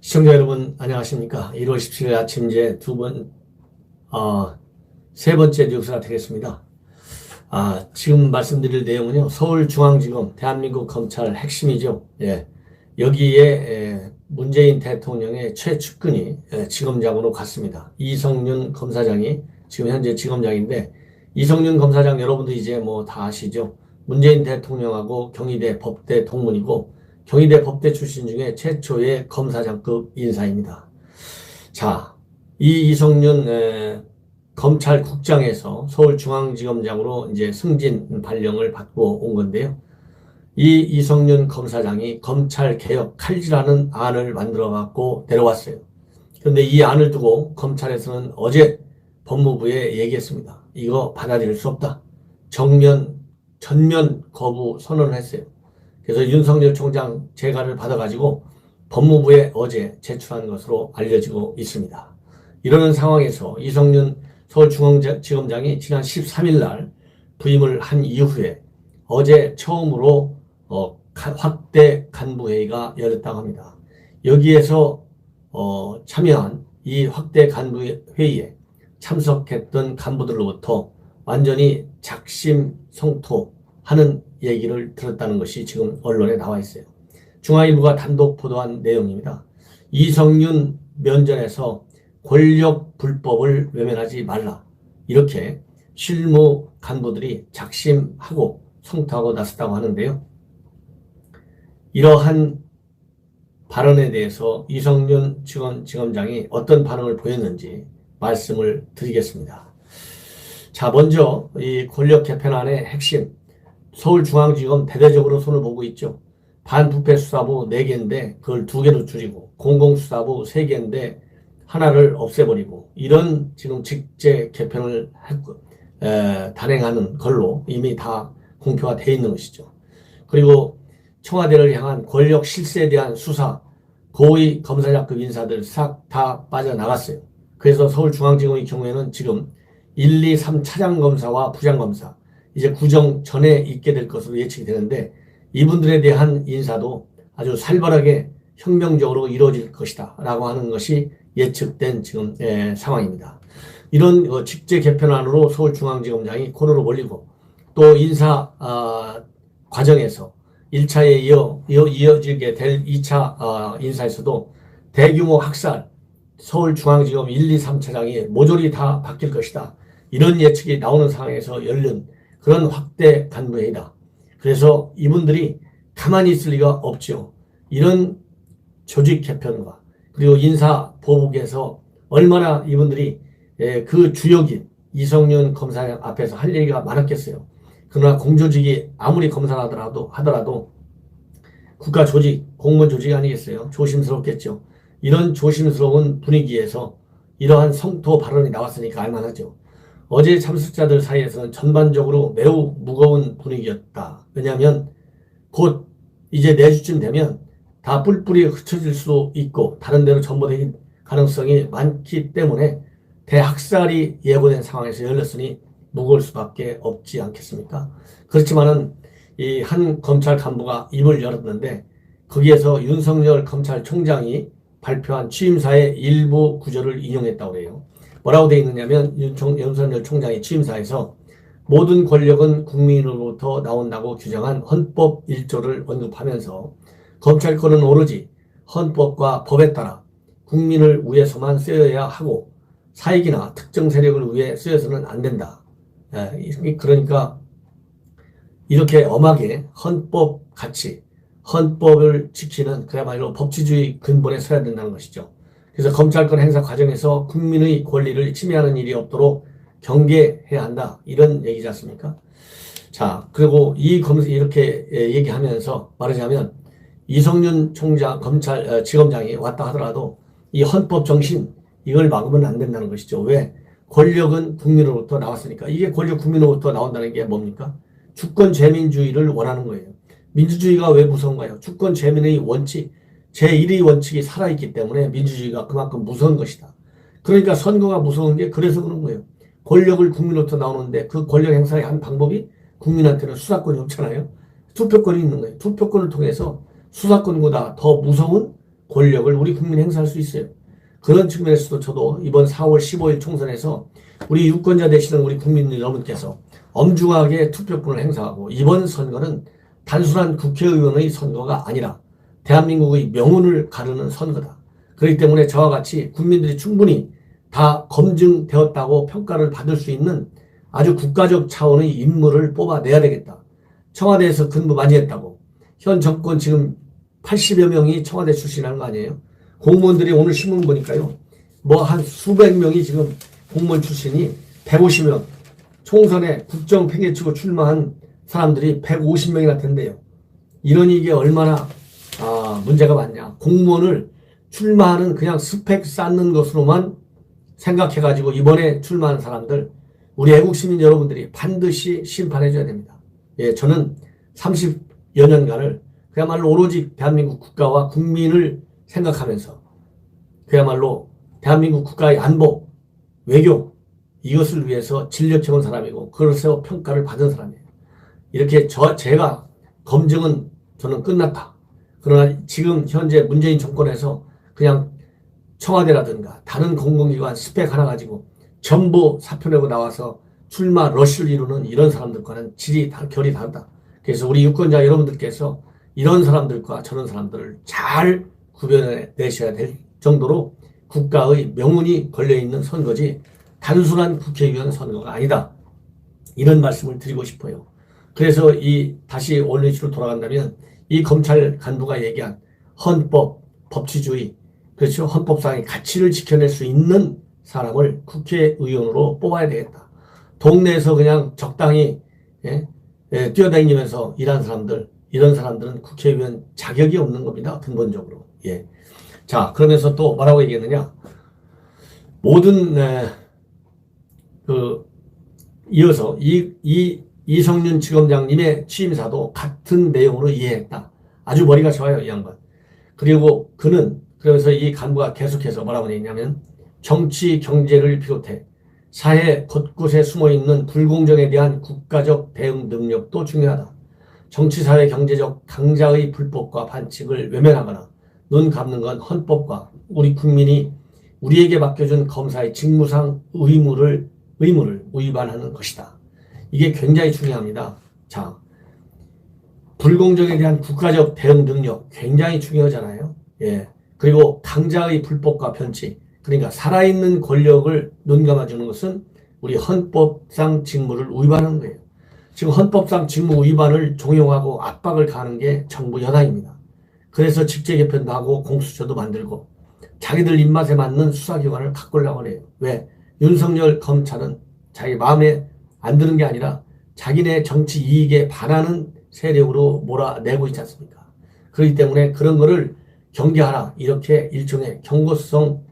시청자 여러분 안녕하십니까? 1월 17일 아침 이제 두 번 어, 세 번째 뉴스가 되겠습니다. 아, 지금 말씀드릴 내용은요 서울중앙지검 대한민국 검찰 핵심이죠. 예, 여기에 예, 문재인 대통령의 최측근이 예, 지검장으로 갔습니다 이성윤 검사장이 지금 현재 지검장인데 이성윤 검사장 여러분들 이제 뭐 다 아시죠 문재인 대통령하고 경희대 법대 동문이고 경희대 법대 출신 중에 최초의 검사장급 인사입니다. 자, 이 이성윤 에, 검찰국장에서 서울중앙지검장으로 이제 승진 발령을 받고 온 건데요. 이 이성윤 검사장이 검찰 개혁 칼질하는 안을 만들어 갖고 내려왔어요. 그런데 이 안을 두고 검찰에서는 어제 법무부에 얘기했습니다. 이거 받아들일 수 없다. 정면, 전면 거부 선언을 했어요. 그래서 윤석열 총장 재가를 받아가지고 법무부에 어제 제출한 것으로 알려지고 있습니다. 이러는 상황에서 이성윤 서울중앙지검장이 지난 13일 날 부임을 한 이후에 어제 처음으로 어, 확대 간부회의가 열렸다고 합니다. 여기에서 어, 참여한 이 확대 간부회의에 참석했던 간부들로부터 완전히 작심성토하는 얘기를 들었다는 것이 지금 언론에 나와 있어요. 중앙일보가 단독 보도한 내용입니다. 이성윤 면전에서 권력 불법을 외면하지 말라. 이렇게 실무 간부들이 작심하고 성토하고 나섰다고 하는데요. 이러한 발언에 대해서 이성윤 지검, 지검장이 어떤 반응을 보였는지 말씀을 드리겠습니다. 자, 먼저 이 권력 개편안의 핵심, 서울중앙지검 대대적으로 손을 보고 있죠. 반부패 수사부 4개인데 그걸 2개로 줄이고 공공수사부 3개인데 하나를 없애버리고 이런 지금 직제 개편을 단행하는 걸로 이미 다 공표가 돼 있는 것이죠. 그리고 청와대를 향한 권력 실세에 대한 수사 고위 검사장급 인사들 싹 다 빠져나갔어요. 그래서 서울중앙지검의 경우에는 지금 1, 2, 3 차장검사와 부장검사 이제 구정 전에 있게 될 것으로 예측이 되는데 이분들에 대한 인사도 아주 살벌하게 혁명적으로 이루어질 것이다 라고 하는 것이 예측된 지금 예, 상황입니다. 이런 어, 직제 개편안으로 서울중앙지검장이 코너로 몰리고 또 인사 어, 과정에서 1차에 이어, 이어, 이어 지게 될 2차 어, 인사에서도 대규모 학살 서울중앙지검 1, 2, 3차장이 모조리 다 바뀔 것이다. 이런 예측이 나오는 상황에서 열린 그런 확대 간부회의다. 그래서 이분들이 가만히 있을 리가 없죠. 이런 조직 개편과 그리고 인사 보복에서 얼마나 이분들이 예, 그 주역인 이성윤 검사 앞에서 할 얘기가 많았겠어요. 그러나 공조직이 아무리 검사하더라도 하더라도 국가 조직, 공무원 조직이 아니겠어요. 조심스럽겠죠. 이런 조심스러운 분위기에서 이러한 성토 발언이 나왔으니까 알만하죠. 어제 참석자들 사이에서는 전반적으로 매우 무거운 분위기였다. 왜냐하면 곧 이제 내주쯤 되면 다 뿔뿔이 흩어질 수도 있고 다른 데로 전보될 가능성이 많기 때문에 대학살이 예고된 상황에서 열렸으니 무거울 수밖에 없지 않겠습니까? 그렇지만은 이 한 검찰 간부가 입을 열었는데 거기에서 윤석열 검찰총장이 발표한 취임사의 일부 구절을 인용했다고 해요. 뭐라고 되어 있느냐면 윤석열 총장이 취임사에서 모든 권력은 국민으로부터 나온다고 규정한 헌법 1조를 언급하면서 검찰권은 오로지 헌법과 법에 따라 국민을 위해서만 쓰여야 하고 사익이나 특정 세력을 위해 쓰여서는 안 된다. 예, 그러니까 이렇게 엄하게 헌법 가치, 헌법을 지키는 그야말로 법치주의 근본에 서야 된다는 것이죠. 그래서 검찰권 행사 과정에서 국민의 권리를 침해하는 일이 없도록 경계해야 한다. 이런 얘기지 않습니까? 자, 그리고 이 검사 이렇게 예, 얘기하면서 말하자면 이성윤 총장, 검찰, 어, 지검장이 왔다 하더라도 이 헌법 정신 이걸 막으면 안 된다는 것이죠. 왜? 권력은 국민으로부터 나왔으니까. 이게 권력 국민으로부터 나온다는 게 뭡니까? 주권 재민주의를 원하는 거예요. 민주주의가 왜 무서운가요? 주권 재민의 원칙, 제1의 원칙이 살아있기 때문에 민주주의가 그만큼 무서운 것이다. 그러니까 선거가 무서운 게 그래서 그런 거예요. 권력을 국민으로부터 나오는데 그 권력 행사의 한 방법이 국민한테는 수사권이 없잖아요. 투표권이 있는 거예요. 투표권을 통해서 수사권보다 더 무서운 권력을 우리 국민이 행사할 수 있어요. 그런 측면에서도 저도 이번 4월 15일 총선에서 우리 유권자 되시는 우리 국민 여러분께서 엄중하게 투표권을 행사하고 이번 선거는 단순한 국회의원의 선거가 아니라 대한민국의 명운을 가르는 선거다. 그렇기 때문에 저와 같이 국민들이 충분히 다 검증되었다고 평가를 받을 수 있는 아주 국가적 차원의 인물을 뽑아내야 되겠다. 청와대에서 근무 많이 했다고. 현 정권 지금 80여 명이 청와대 출신이라는 거 아니에요? 공무원들이 오늘 신문 보니까요. 뭐 한 수백 명이 지금 공무원 출신이 150명. 총선에 국정 팽개치고 출마한 사람들이 150명이나 된대요. 이러니 이게 얼마나 아, 문제가 많냐. 공무원을 출마하는 그냥 스펙 쌓는 것으로만 생각해가지고 이번에 출마한 사람들 우리 애국 시민 여러분들이 반드시 심판해 줘야 됩니다. 예, 저는 30여 년간을 그야말로 오로지 대한민국 국가와 국민을 생각하면서 그야말로 대한민국 국가의 안보, 외교 이것을 위해서 진력해온 사람이고 그래서 평가를 받은 사람이에요. 이렇게 저 제가 검증은 저는 끝났다. 그러나 지금 현재 문재인 정권에서 그냥 청와대라든가 다른 공공기관 스펙 하나 가지고 전부 사표 내고 나와서 출마 러쉬를 이루는 이런 사람들과는 질이 다, 결이 다르다. 그래서 우리 유권자 여러분들께서 이런 사람들과 저런 사람들을 잘 구별해내셔야 될 정도로 국가의 명운이 걸려있는 선거지 단순한 국회의원 선거가 아니다. 이런 말씀을 드리고 싶어요. 그래서 이 다시 원리치로 돌아간다면 이 검찰 간부가 얘기한 헌법, 법치주의, 그렇죠. 헌법상의 가치를 지켜낼 수 있는 사람을 국회의원으로 뽑아야 되겠다. 동네에서 그냥 적당히 예? 예, 뛰어다니면서 일한 사람들, 이런 사람들은 국회의원 자격이 없는 겁니다. 근본적으로. 예. 자, 그러면서 또 뭐라고 얘기했느냐. 모든, 에, 그, 이어서 이, 이, 이성윤 지검장님의 취임사도 같은 내용으로 이해했다. 아주 머리가 좋아요, 이 양반. 그리고 그는, 그러면서 이 간부가 계속해서 뭐라고 했냐면, 정치, 경제를 비롯해 사회 곳곳에 숨어 있는 불공정에 대한 국가적 대응 능력도 중요하다. 정치, 사회, 경제적 강자의 불법과 반칙을 외면하거나 눈 감는 건 헌법과 우리 국민이 우리에게 맡겨준 검사의 직무상 의무를 의무를 위반하는 것이다. 이게 굉장히 중요합니다. 자, 불공정에 대한 국가적 대응 능력 굉장히 중요하잖아요. 예. 그리고 강자의 불법과 변칙, 그러니까 살아있는 권력을 눈 감아주는 것은 우리 헌법상 직무를 위반하는 거예요. 지금 헌법상 직무 위반을 종용하고 압박을 가는 게 정부 여당입니다. 그래서 직제 개편도 하고 공수처도 만들고 자기들 입맛에 맞는 수사기관을 바꾸려고 해요. 왜? 윤석열 검찰은 자기 마음에 안 드는 게 아니라 자기네 정치 이익에 반하는 세력으로 몰아내고 있지 않습니까? 그렇기 때문에 그런 거를 경계하라. 이렇게 일종의 경고성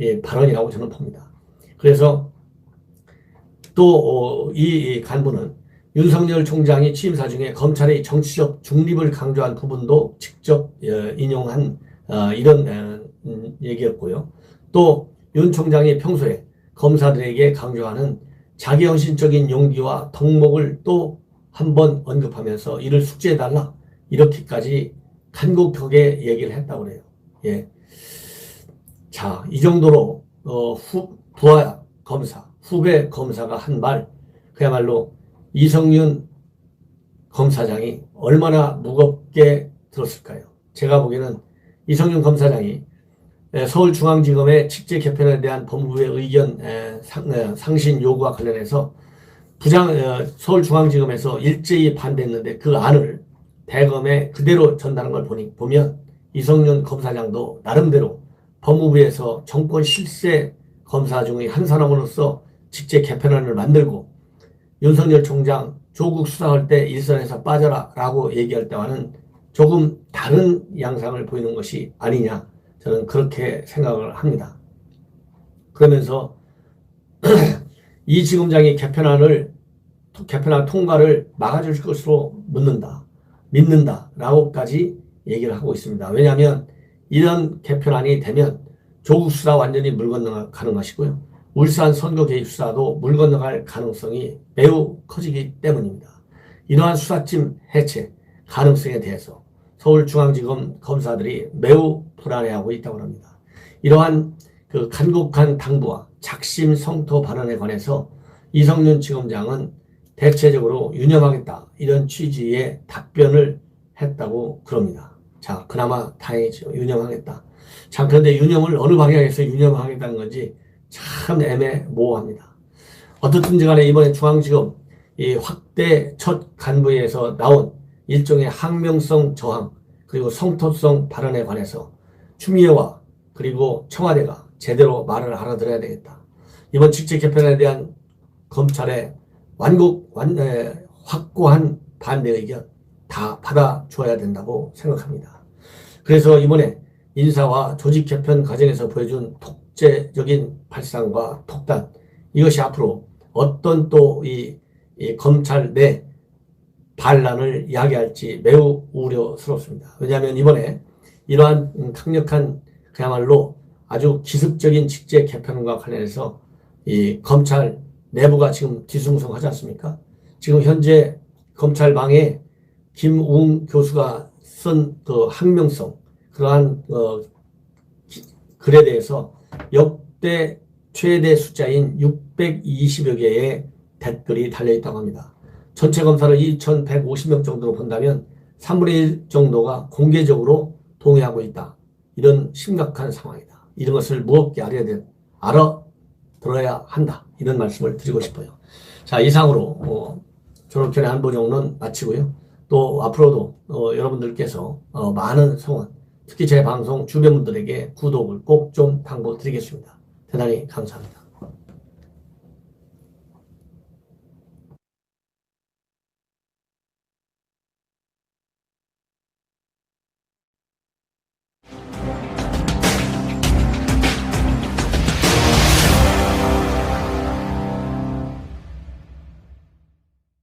예, 발언이라고 저는 봅니다. 그래서 또이 어, 간부는 윤석열 총장이 취임사 중에 검찰의 정치적 중립을 강조한 부분도 직접 어, 인용한 어, 이런 음, 얘기였고요. 또 윤 총장이 평소에 검사들에게 강조하는 자기헌신적인 용기와 덕목을 또 한 번 언급하면서 이를 숙지해달라 이렇게까지 간곡하게 얘기를 했다고 그래요. 예. 자, 이 정도로 어, 후, 부하 검사, 후배 검사가 한 말, 그야말로 이성윤 검사장이 얼마나 무겁게 들었을까요? 제가 보기에는 이성윤 검사장이 서울중앙지검의 직제 개편에 대한 법무부의 의견 상신 요구와 관련해서 부장 서울중앙지검에서 일제히 반대했는데 그 안을 대검에 그대로 전달한 걸 보니 보면 이성윤 검사장도 나름대로 법무부에서 정권 실세 검사 중의 한 사람으로서 직제 개편안을 만들고 윤석열 총장 조국 수사할 때 일선에서 빠져라 라고 얘기할 때와는 조금 다른 양상을 보이는 것이 아니냐 저는 그렇게 생각을 합니다. 그러면서 이 지검장이 개편안을 개편안 통과를 막아줄 것으로 묻는다. 믿는다. 라고까지 얘기를 하고 있습니다. 왜냐하면 이런 개편안이 되면 조국 수사 완전히 물 건너가는 것이고요. 울산 선거 개입 수사도 물 건너갈 가능성이 매우 커지기 때문입니다. 이러한 수사팀 해체 가능성에 대해서 서울중앙지검 검사들이 매우 불안해하고 있다고 합니다. 이러한 그 간곡한 당부와 작심 성토 발언에 관해서 이성윤 지검장은 대체적으로 유념하겠다 이런 취지의 답변을 했다고 그럽니다. 자, 그나마 다행이죠. 유념하겠다. 자, 그런데 유념을 어느 방향에서 유념하겠다는 건지 참 애매모호합니다. 어떻든지 간에 이번에 중앙지검 이 확대 첫 간부에서 나온 일종의 항명성 저항 그리고 성토성 발언에 관해서 추미애와 그리고 청와대가 제대로 말을 알아들어야 되겠다. 이번 직책 개편에 대한 검찰의 완곡 완 에, 확고한 반대 의견 다 받아줘야 된다고 생각합니다. 그래서 이번에 인사와 조직 개편 과정에서 보여준 독재적인 발상과 독단 이것이 앞으로 어떤 또이 검찰 내 반란을 이야기할지 매우 우려스럽습니다. 왜냐하면 이번에 이러한 음, 강력한 그야말로 아주 기습적인 직제 개편과 관련해서 이 검찰 내부가 지금 뒤숭숭하지 않습니까? 지금 현재 검찰방에 김웅 교수가 쓴그 항명성 그러한 어, 글에 대해서 역대 최대 숫자인 620여 개의 댓글이 달려 있다고 합니다. 전체 검사를 2,150명 정도로 본다면 3분의 1 정도가 공개적으로 동의하고 있다. 이런 심각한 상황이다. 이런 것을 무겁게 알아야 돼, 알아 들어야 한다. 이런 말씀을 드리고 싶어요. 자, 이상으로, 어, 졸업전의 한보정론 마치고요. 또 앞으로도 어, 여러분들께서 어, 많은 성원, 특히 제 방송 주변 분들에게 구독을 꼭 좀 당부드리겠습니다. 대단히 감사합니다.